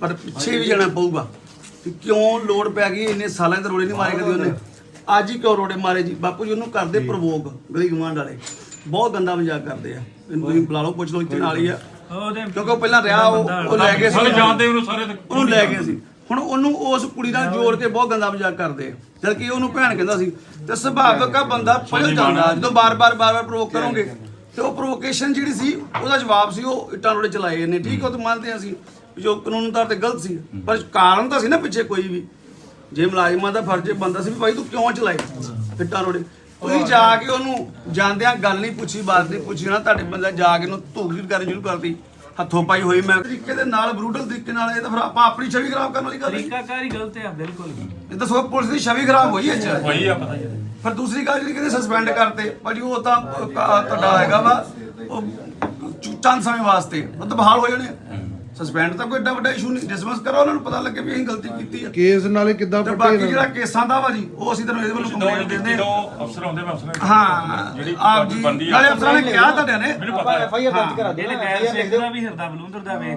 ਪਰ ਪਿੱਛੇ ਵੀ ਜਾਣਾ ਪਊਗਾ। ਕਿ ਕਿਉਂ ਲੋੜ ਪੈ ਗਈ ਇੰਨੇ ਸਾਲਾਂ ਦੇ ਰੋੜੇ ਨਹੀਂ ਮਾਰੇ ਕਦੀ ਉਹਨੇ? ਅੱਜ ਹੀ ਕਿਉਂ ਰੋੜੇ ਮਾਰੇ ਜੀ? ਬਾਪੂ ਜੀ ਉਹਨੂੰ ਕਰਦੇ ਪ੍ਰਵੋਗ ਗਲੀ ਗਵਾਂਡ ਵਾਲੇ। ਬਹੁਤ ਗੰਦਾ ਮਜ਼ਾਕ ਕਰਦੇ ਆ। ਇਹਨੂੰ ਤੁਸੀਂ ਬੁਲਾ ਲਓ ਪੁੱਛ ਲਓ ਇੱਥੇ ਨਾਲ ਹੀ ਆ। ਉਹਦੇ ਕਿਉਂਕਿ ਉਹ ਪਹਿਲਾਂ ਰਿਹਾ ਉਹ ਉਹ ਲੈ ਗਏ ਸੀ। ਸਾਰੇ ਜਾਣਦੇ ਉਹਨੂੰ ਸਾਰੇ ਤੇ ਉਹਨੂੰ ਲੈ ਗਏ ਸੀ। ਹੁਣ ਉਹਨੂੰ ਉਸ ਕੁੜੀ ਨਾਲ ਜੋੜ ਕੇ ਬਹੁਤ ਗੰਦਾ ਮਜ਼ਾਕ ਕਰਦੇ ਆ। ਜਦ ਕਿ ਉਹਨੂੰ ਭੈਣ ਕਹਿੰਦਾ ਸੀ ਤੇ ਸੁਭਾਵਕ ਆ ਬੰਦਾ ਪੜ੍ਹ ਜਾਂਦਾ ਜਦੋਂ ਬਾਰ-ਬਾਰ ਬਾਰ-ਬਾਰ ਪ੍ਰੋਵੋਕ ਕਰੋਗੇ ਤੇ ਉਹ ਪ੍ਰੋਵੋਕੇਸ਼ਨ ਜਿਹੜੀ ਸੀ ਉਹਦਾ ਜਵਾਬ ਸੀ ਉਹ ਇੱਟਾਂ ਰੋੜੇ ਚਲਾਏ ਨੇ ਠੀਕ ਉਹ ਤਾਂ ਮੰਨਦੇ ਹਾਂ ਅਸੀਂ। ਵੀ ਜੋ ਕਾਨੂੰਨ ਤੌਰ ਤੇ ਗਲਤ ਸੀ ਪਰ ਕਾਰਨ ਤਾਂ ਸੀ ਨਾ ਪਿੱਛੇ ਕੋਈ ਵੀ। ਜੇ ਮੁਲਾਜ਼ਮਾਂ ਦਾ ਫਰਜ਼ ਬੰਦਾ ਸੀ ਵੀ ਭਾਈ ਤੂੰ ਕਿਉਂ ਚਲਾਏ ਇੱਟਾਂ ਰੋੜੇ। ਤੁਸੀਂ ਜਾ ਕੇ ਉਹਨੂੰ ਜਾਂਦਿਆਂ ਗੱਲ ਨਹੀਂ ਪੁੱਛੀ ਬਾਤ ਨਹੀਂ ਪੁੱਛੀ ਨਾ ਤੁਹਾਡੇ ਬੰਦਾ ਜਾ ਕੇ ਉਹਨੂੰ ਧੂਕ ਧੂਕ ਕਰਨੀ ਸ਼ੁਰੂ ਕਰਤੀ ਹੱਥੋਂ ਪਾਈ ਹੋਈ ਮੈਂ। ਤਰੀਕੇ ਦੇ ਨਾਲ ਬਰੂਟਲ ਤਰੀਕੇ ਨਾਲ ਇਹ ਤਾਂ ਫਿਰ ਆਪਾਂ ਆਪਣੀ ਛਵੀ ਖਰਾਬ ਕਰਨ ਵਾਲੀ ਗੱਲ ਹੈ। ਤਰੀਕਾਕਾਰ ਹੀ ਗਲਤ ਹੈ ਬਿਲਕੁਲ। ਇਹ ਤਾਂ ਸੋ ਪੁਲਿਸ ਦੀ ਛਵੀ ਖਰਾਬ ਹੋਈ ਹੈ ਚ ਹੋਈ ਆ ਪਤਾ ਹੀ ਫਿਰ ਦੂਸਰੀ ਗੱਲ ਜਿਹੜੀ ਕਹਿੰਦੇ ਸਸਪੈਂਡ ਕਰਤੇ ਭਾਜੀ ਉਹ ਤਾਂ ਤੁਹਾਡਾ ਹੈਗਾ ਵਾ ਉਹ ਚੰਦ ਸਮੇਂ ਵਾਸਤੇ ਉਹ ਤਾਂ ਬਹਾਲ ਹੋ ਜਾਣੇ ਸਸਪੈਂਡ ਤਾਂ ਕੋਈ ਏਡਾ ਵੱਡਾ ਇਸ਼ੂ ਨਹੀਂ। ਡਿਸਮਿਸ ਕਰੋ ਉਹਨਾਂ ਨੂੰ ਪਤਾ ਲੱਗੇ ਵੀ ਅਸੀਂ ਗਲਤੀ ਕੀਤੀ ਹੈ ਕੇਸ ਨਾਲੇ ਕਿੱਦਾਂ ਤੇ ਪੱਟੇ ਬਾਕੀ ਇਹਨਾਂ ਜਿਹੜਾ ਕੇਸਾਂ ਦਾ ਵਾ ਜੀ ਉਹ ਅਸੀਂ ਤੁਹਾਨੂੰ ਇਹਦੇ ਵੱਲੋਂ ਕੰਪਲੇਂਟ ਦਿੰਦੇ ਹਾਂ। ਅਫਸਰ ਆਉਂਦੇ ਮੈਂ ਅਫਸਰ ਹਾਂ ਜਿਹੜੀ ਆਪ ਜੀ। ਆ। ਨਾਲੇ ਅਫਸਰਾਂ ਨੇ ਕਿਹਾ ਤੁਹਾਡੇ ਨੇ। ਮੈਨੂੰ ਪਤਾ ਹੈ। ਇਹਨੇ ਗੈਰ ਸਿੱਖ ਦਾ ਵੀ ਹਿਰਦਾ ਬਲੂੰਦਰ ਦਾ ਵੇਖ